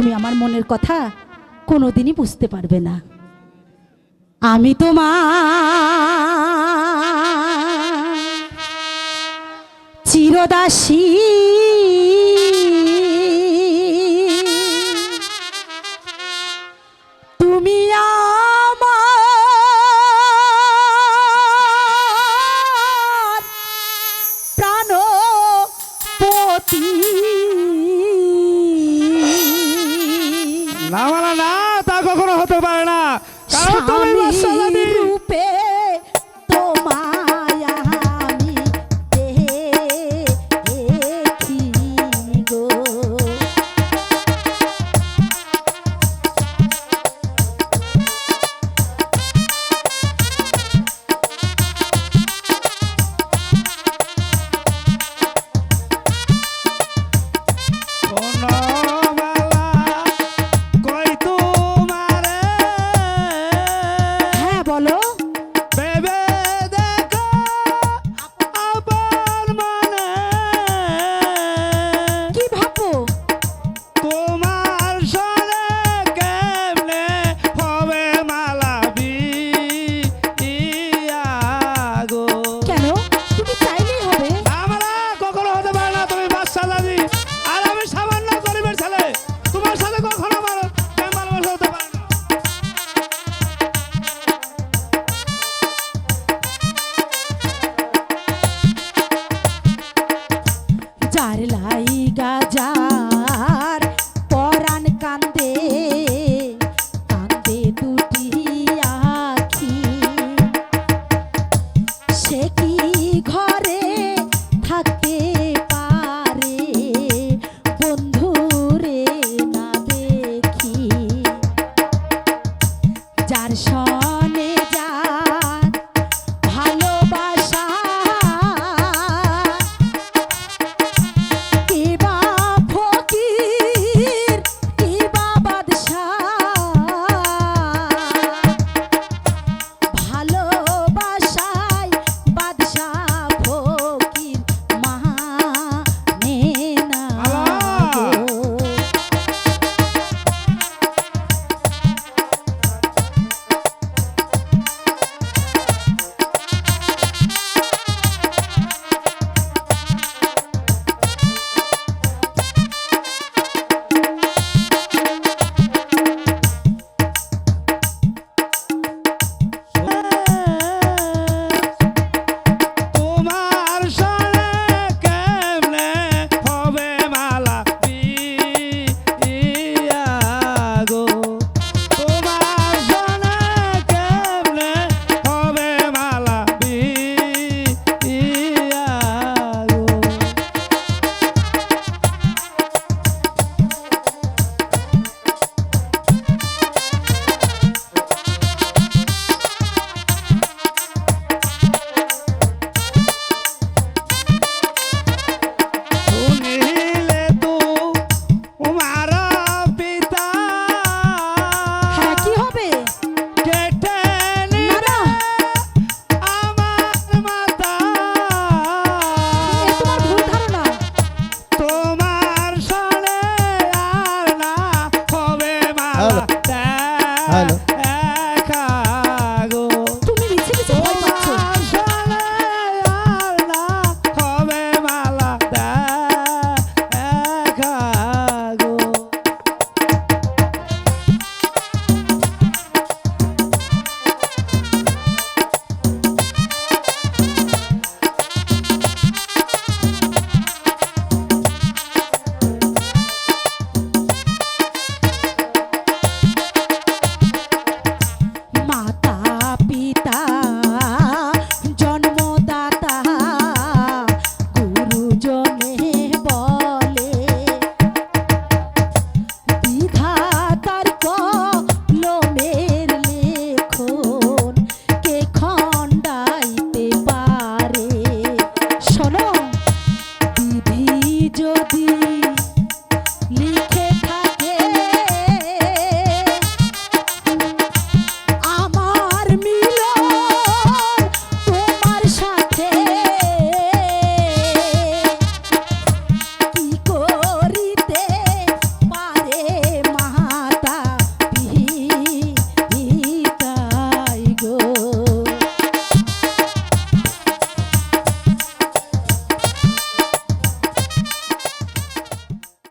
মনের কথা কোনোদিনই বুঝতে পারবে না। আমি তোমার চিরদাসী না না তা কখনো হতে পারে না। কারণ তুমি স্বামী। যার লাইগা যার পরাণ কান্দে কান্দে দুটি আখি। সে কি ঘরে থাকতে পারে বন্ধুরে না দেখি। যার সনে